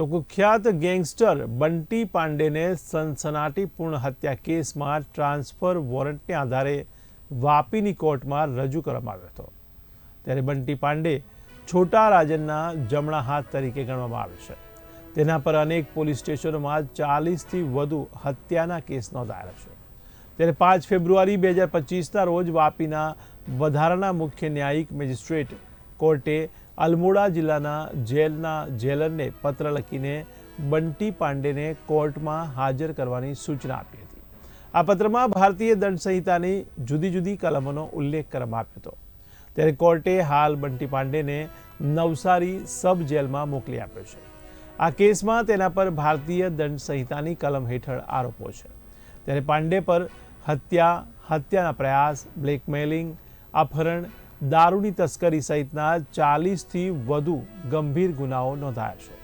તો કુખ્યાત ગેંગસ્ટર બંટી પાંડેને સનસનાટીપૂર્ણ હત્યા કેસમાં ટ્રાન્સફર વોરંટને આધારે વાપીની કોર્ટમાં રજૂ કરવામાં આવ્યો હતો. ત્યારે બંટી પાંડે છોટા રાજનના જમણા હાથ તરીકે ગણવામાં આવે છે. તેના પર અનેક પોલીસ સ્ટેશનોમાં ચાલીસથી વધુ હત્યાના કેસ નોંધાયેલા છે. ત્યારે પાંચ ફેબ્રુઆરી બે હજાર પચીસના રોજ વાપીના વધારાના મુખ્ય ન્યાયિક મેજિસ્ટ્રેટ કોર્ટે અલ્મોડા જિલ્લાના જેલના જેલરને પત્ર લખીને બંટી પાંડેને કોર્ટમાં હાજર કરવાની સૂચના આપી હતી. આ પત્રમાં ભારતીય દંડ સંહિતાની જુદી જુદી કલમોનો ઉલ્લેખ કરવામાં આવ્યો હતો. ત્યારે કોર્ટે હાલ બંટી પાંડેને નવસારી સબ જેલમાં મોકલી આપ્યો છે. આ કેસમાં તેના પર ભારતીય દંડ સંહિતાની કલમ હેઠળ આરોપો છે. ત્યારે પાંડે પર હત્યા, હત્યાના પ્રયાસ, બ્લેકમેલિંગ, અપહરણ દારૂની તસ્કરી સહિતના ચાલીસથી વધુ ગંભીર ગુનાઓ નોંધાયા છે.